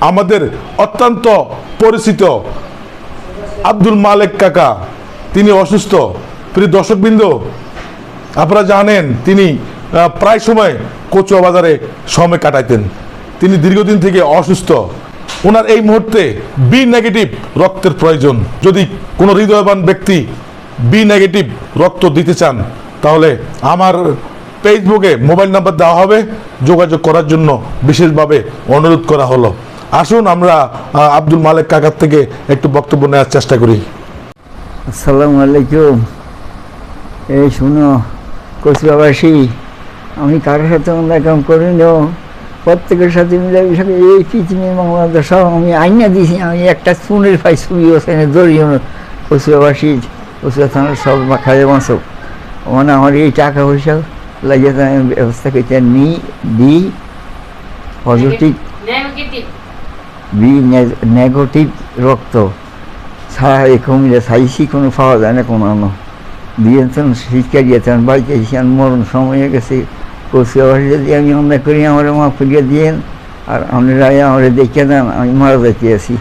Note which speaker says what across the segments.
Speaker 1: আমাদের অত্যন্ত পরিচিত আব্দুল মালেক কাকা, তিনি অসুস্থ। প্রিয় দর্শকবৃন্দ, আপনারা জানেন তিনি প্রায় সময় কচুয়া বাজারে সময় কাটাইতেন। তিনি দীর্ঘদিন থেকে অসুস্থ। ওনার এই মুহূর্তে বি নেগেটিভ রক্তের প্রয়োজন। যদি কোনো হৃদয়বান ব্যক্তি বি নেগেটিভ রক্ত দিতে চান, তাহলে আমার ফেসবুকে মোবাইল নাম্বার দেওয়া হবে। যোগাযোগ করার জন্য বিশেষভাবে অনুরোধ করা হলো। আসুন আমরা আব্দুল মালেক কাকার থেকে একটু বক্তব্য নেওয়ার চেষ্টা করি।
Speaker 2: আসসালামু আলাইকুম। এই শুনো কচুয়াবাসী আমি কারোর সাথে অন্য কাম করি না প্রত্যেকের সাথে মিলে এই পৃথিবীর বাংলাদেশ সব আমি আইনা দিয়েছি আমি একটা চুনের পাই ছবি ওখানে জড়িয়ে কচুয়াবাসী কচুয়া থানার সব খাইয়ে মাসো মানে আমার এই টাকা পয়সা লাগিয়ে আমি ব্যবস্থা করতে নিই the positive
Speaker 3: Negative.
Speaker 2: B negative রক্ত ছাড়া এই কমিলে চাইছি কোনো পাওয়া যায় না কোনো আনো দিয়েছেন শিক্ষা দিয়েছেন এসে আর মরণ সময় গেছে। বাড়ি যদি আমি অন্যায় করি আমার মা ফিরিয়ে দিয়েন আর আপনারা আমার দেখে দেন আমি মারা যাইতে আছি।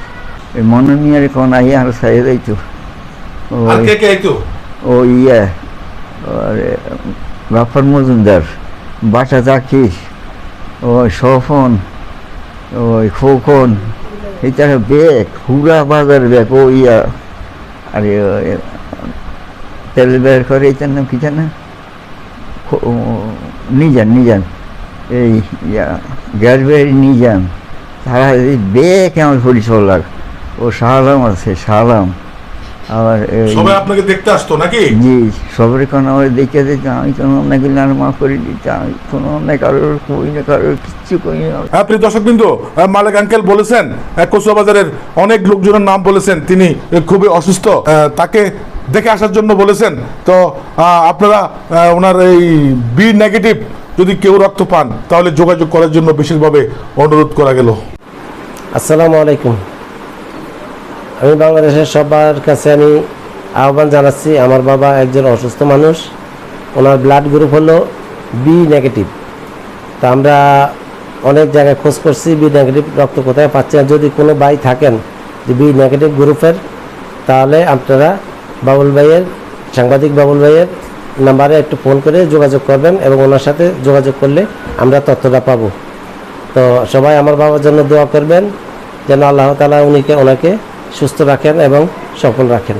Speaker 2: ওই মনোনিয়ার কোন আই আর সাইয়ে যাইতো। ও ইয়ে বাফর মজুমদার বাটা জাকির ওই সফন ওই খোকন এটা ব্যাগ হুরা বাজার ব্যাগ ও ইয়া, আরে তেল বের করে এটার নাম কি জানা? নিজান নিজান, এই, ইয়া গ্যাস বের নিজান, তারা এই ব্যাগ আমার পরিচলার ও শাহলাম আছে শাহলাম আবার
Speaker 1: সবাই আপনাকে দেখতে আসতো নাকি?
Speaker 2: জি সবের কোন আমার দেখে দিতে আমি কোনো অন্যায় করলে আর মাফ করে দিতে আমি কোনো অন্যায় কারোর কই না কারোর কিচ্ছু কই না।
Speaker 1: হ্যাঁ প্রিয় দর্শক বিন্দু মালিক আঙ্কেল বলেছেন আহ, বাজারের অনেক লোকজনের নাম বলেছেন তিনি খুবই অসুস্থ আহ, তাকে দেখে আসার জন্য বলেছেন। তো আহ, আপনারা আহ, ওনার এই বি নেগেটিভ যদি কেউ রক্ত পান তাহলে যোগাযোগ করার জন্য বিশেষভাবে অনুরোধ করা গেল।
Speaker 4: আসসালামু আলাইকুম। আমি বাংলাদেশের সবার কাছে আমি আহ্বান জানাচ্ছি, আমার বাবা একজন অসুস্থ মানুষ, ওনার ব্লাড গ্রুপ হলো বি নেগেটিভ তা আমরা অনেক জায়গায় খোঁজ করছি বি নেগেটিভ রক্ত কোথায় পাচ্ছি না। যদি কোনো ভাই থাকেন যে বি নেগেটিভ গ্রুপের তাহলে আপনারা বাবুল ভাইয়ের, সাংবাদিক বাবুল ভাইয়ের নাম্বারে একটু ফোন করে যোগাযোগ করবেন এবং ওনার সাথে যোগাযোগ করলে আমরা তথ্যটা পাব। তো সবাই আমার বাবার জন্য দোয়া করবেন, যেন আল্লাহ তালা উনিকে, ওনাকে সুস্থ রাখেন এবং সফল রাখেন।